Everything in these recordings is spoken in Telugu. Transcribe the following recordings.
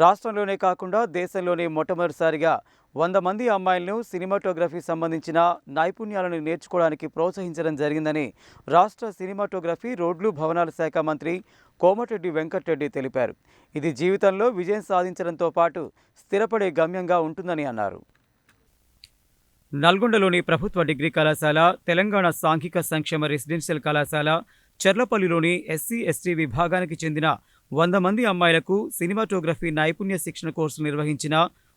రాష్ట్రంలోనే కాకుండా దేశంలోనే మొట్టమొదటిసారిగా వంద మంది అమ్మాయిలను సినిమాటోగ్రఫీ సంబంధించిన నైపుణ్యాలను నేర్చుకోవడానికి ప్రోత్సహించడం జరిగిందని రాష్ట్ర సినిమాటోగ్రఫీ రోడ్లు భవనాల శాఖ మంత్రి కోమటిరెడ్డి వెంకటరెడ్డి తెలిపారు. ఇది జీవితంలో విజయం సాధించడంతో పాటు స్థిరపడే గమ్యంగా ఉంటుందని అన్నారు. నల్గొండలోని ప్రభుత్వ డిగ్రీ కళాశాల తెలంగాణ సాంఘిక సంక్షేమ రెసిడెన్షియల్ కళాశాల చెర్లపల్లిలోని ఎస్సీ ఎస్టీ విభాగానికి చెందిన వంద మంది అమ్మాయిలకు సినిమాటోగ్రఫీ నైపుణ్య శిక్షణ కోర్సులు నిర్వహించిన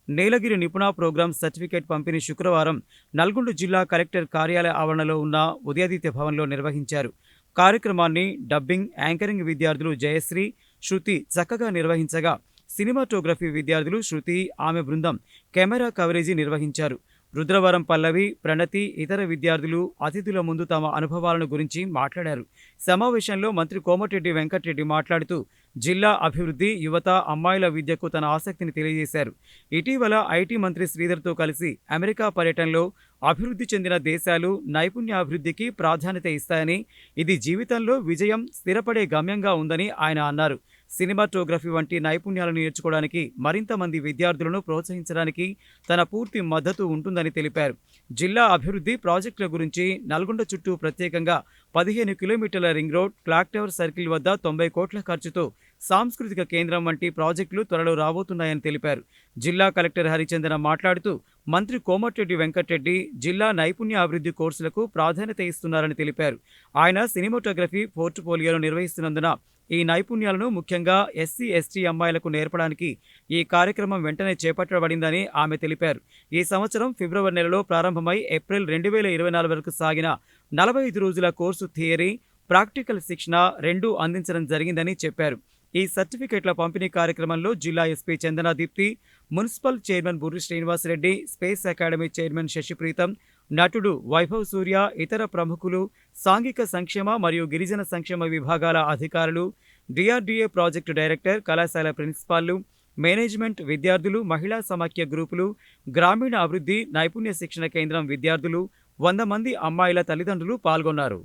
నీలగిరి నిపుణ ప్రోగ్రాం సర్టిఫికేట్ పంపిణీ శుక్రవారం నల్గొండ జిల్లా కలెక్టర్ కార్యాలయ ఆవరణలో ఉన్న ఉదయాదిత్య భవన్లో నిర్వహించారు. కార్యక్రమాన్ని డబ్బింగ్ యాంకరింగ్ విద్యార్థులు జయశ్రీ శృతి చక్కగా నిర్వహించగా సినిమాటోగ్రఫీ విద్యార్థులు శృతి ఆమె బృందం కెమెరా కవరేజీ నిర్వహించారు. రుద్రవరం పల్లవి ప్రణతి ఇతర విద్యార్థులు అతిథుల ముందు తమ అనుభవాలను గురించి మాట్లాడారు. సమావేశంలో మంత్రి కోమటిరెడ్డి వెంకటరెడ్డి మాట్లాడుతూ జిల్లా అభివృద్ధి యువత అమ్మాయిల విద్యకు తన ఆసక్తిని తెలియజేశారు. ఇటీవల ఐటీ మంత్రి శ్రీధర్తో కలిసి అమెరికా పర్యటనలో అభివృద్ధి చెందిన దేశాలు నైపుణ్యాభివృద్ధికి ప్రాధాన్యత ఇస్తాయని ఇది జీవితంలో విజయం స్థిరపడే గమ్యంగా ఉందని ఆయన అన్నారు. సినిమాటోగ్రఫీ వంటి నైపుణ్యాలను నేర్చుకోవడానికి మరింత మంది విద్యార్థులను ప్రోత్సహించడానికి తన పూర్తి మద్దతు ఉంటుందని తెలిపారు. జిల్లా అభివృద్ధి ప్రాజెక్టుల గురించి నల్గొండ చుట్టూ ప్రత్యేకంగా పదిహేను కిలోమీటర్ల ring road clock tower circle వద్ద తొంభై కోట్ల ఖర్చుతో సాంస్కృతిక కేంద్రం వంటి ప్రాజెక్టులు త్వరలో రాబోతున్నాయని తెలిపారు. జిల్లా కలెక్టర్ హరిచందన మాట్లాడుతూ మంత్రి కోమటిరెడ్డి వెంకటరెడ్డి జిల్లా నైపుణ్య అభివృద్ధి కోర్సులకు ప్రాధాన్యత ఇస్తున్నారని తెలిపారు. ఆయన సినిమాటోగ్రఫీ పోర్ట్ఫోలియోను నిర్వహిస్తున్నందున ఈ నైపుణ్యాలను ముఖ్యంగా ఎస్సీ ఎస్టీ అమ్మాయిలకు నేర్పడానికి ఈ కార్యక్రమం వెంటనే చేపట్టబడిందని ఆమె తెలిపారు. ఈ సంవత్సరం ఫిబ్రవరి నెలలో ప్రారంభమై ఏప్రిల్ రెండు వేల ఇరవై నాలుగు వరకు సాగిన నలభై ఐదు రోజుల కోర్సు థియరీ ప్రాక్టికల్ శిక్షణ రెండూ అందించడం జరిగిందని చెప్పారు. ఈ సర్టిఫికేట్ల పంపిణీ కార్యక్రమంలో జిల్లా SP Chandana Deepti municipal chairman Burri Srinivasa Reddy space academy chairman Shashi Preetham నటుడు వైభవ్ సూర్య ఇతర ప్రముఖులు సాంఘిక సంక్షేమ మరియు గిరిజన సంక్షేమ విభాగాల అధికారులు డిఆర్డీఏ ప్రాజెక్టు డైరెక్టర్ కళాశాల ప్రిన్సిపాల్లు మేనేజ్మెంట్ విద్యార్థులు మహిళా సమాఖ్య గ్రూపులు గ్రామీణ అభివృద్ధి నైపుణ్య శిక్షణ కేంద్రం విద్యార్థులు వంద మంది అమ్మాయిల తల్లిదండ్రులు పాల్గొన్నారు.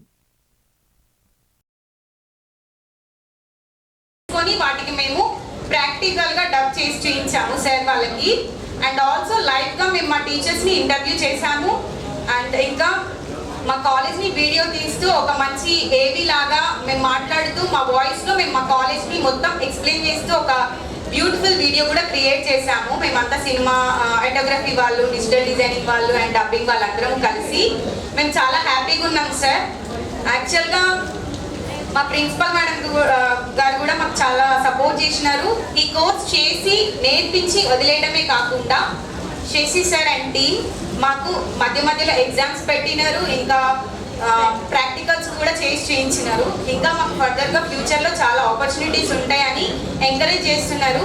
వాటికి మేము ప్రాక్టికల్గా డబ్ చేసి చేయించాము సార్ వాళ్ళకి. అండ్ ఆల్సో లైవ్గా మేము మా టీచర్స్ని ఇంటర్వ్యూ చేశాము. అండ్ ఇంకా మా కాలేజ్ని వీడియో తీస్తూ ఒక మంచి ఏవి లాగా మేము మాట్లాడుతూ మా వాయిస్లో మేము మా కాలేజ్ని మొత్తం ఎక్స్ప్లెయిన్ చేస్తూ ఒక బ్యూటిఫుల్ వీడియో కూడా క్రియేట్ చేశాము. మేమంతా సినిమా ఎటోగ్రఫీ వాళ్ళు డిజిటల్ డిజైనింగ్ వాళ్ళు అండ్ డబ్బింగ్ వాళ్ళందరం కలిసి మేము చాలా హ్యాపీగా ఉన్నాం సార్ యాక్చువల్గా మా ప్రిన్సిపల్ మేడం గారు కూడా మాకు చాలా సపోర్ట్ చేసినారు. ఈ కోర్స్ చేసి నేర్పించి వదిలేయడమే కాకుండా శశి సార్ అండ్ మాకు మధ్య మధ్యలో ఎగ్జామ్స్ పెట్టినారు ఇంకా ప్రాక్టికల్స్ కూడా చేసి చేయించినారు. ఇంకా మాకు ఫర్దర్గా ఫ్యూచర్లో చాలా ఆపర్చునిటీస్ ఉంటాయని ఎంకరేజ్ చేస్తున్నారు.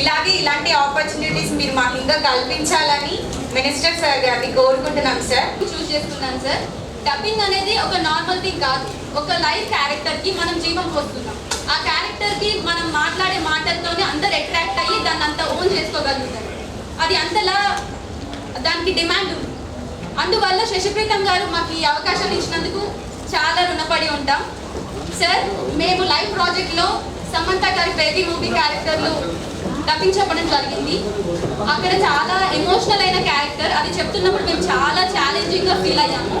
ఇలాగే ఇలాంటి ఆపర్చునిటీస్ మీరు మాకు ఇంకా కల్పించాలని మినిస్టర్ సార్ గారిని కోరుకుంటున్నాం సార్. చూస్ చేస్తున్నాను సార్. డబ్బింగ్ అనేది ఒక నార్మల్ థింగ్ కాదు. ఒక లైవ్ క్యారెక్టర్కి మనం జీవం పోస్తున్నాం. ఆ క్యారెక్టర్కి మనం మాట్లాడే మాటలతోనే అందరు అట్రాక్ట్ అయ్యి దాన్ని అంత ఓన్ చేసుకోగలుగుతారు. అది అంతలా దానికి డిమాండ్ ఉంది. అందువల్ల శశిప్రీతం గారు మాకు ఈ అవకాశాన్ని ఇచ్చినందుకు చాలా రుణపడి ఉంటాం. సార్ మేము లైవ్ ప్రాజెక్ట్లో సమంత గారి బేబీ మూవీ క్యారెక్టర్లు డబ్బింగ్ చెప్పడం జరిగింది. అక్కడ చాలా ఎమోషనల్ అయిన క్యారెక్టర్ అది చెప్తున్నప్పుడు మేము చాలా ఛాలెంజింగ్గా ఫీల్ అయ్యాము.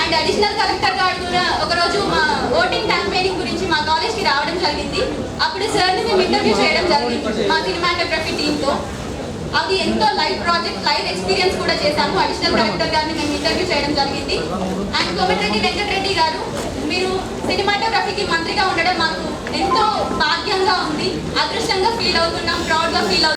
అండ్ అడిషనల్ కలెక్టర్ గారు కూడా ఒకరోజు మా ఓటింగ్ క్యాంపెయినింగ్ గురించి మా కాలేజ్కి రావడం జరిగింది. అప్పుడు సార్ని మేము ఇంటర్వ్యూ చేయడం జరిగింది మా సినిమాటోగ్రఫీ టీంతో అది ఎంతో లైవ్ ప్రాజెక్ట్ లైవ్ ఎక్స్పీరియన్స్ కూడా చేశాము. అడిషనల్ కలెక్టర్ గారిని మేము ఇంటర్వ్యూ చేయడం జరిగింది. అండ్ కోమటిరెడ్డి వెంకటరెడ్డి గారు మీరు సినిమాటోగ్రఫీకి మంత్రిగా ఉండడం మాకు ఎంతో భాగ్యంగా ఉంది. అదృష్టంగా ఫీల్ అవుతున్నాం ప్రౌడ్గా ఫీల్ అవుతున్నాం.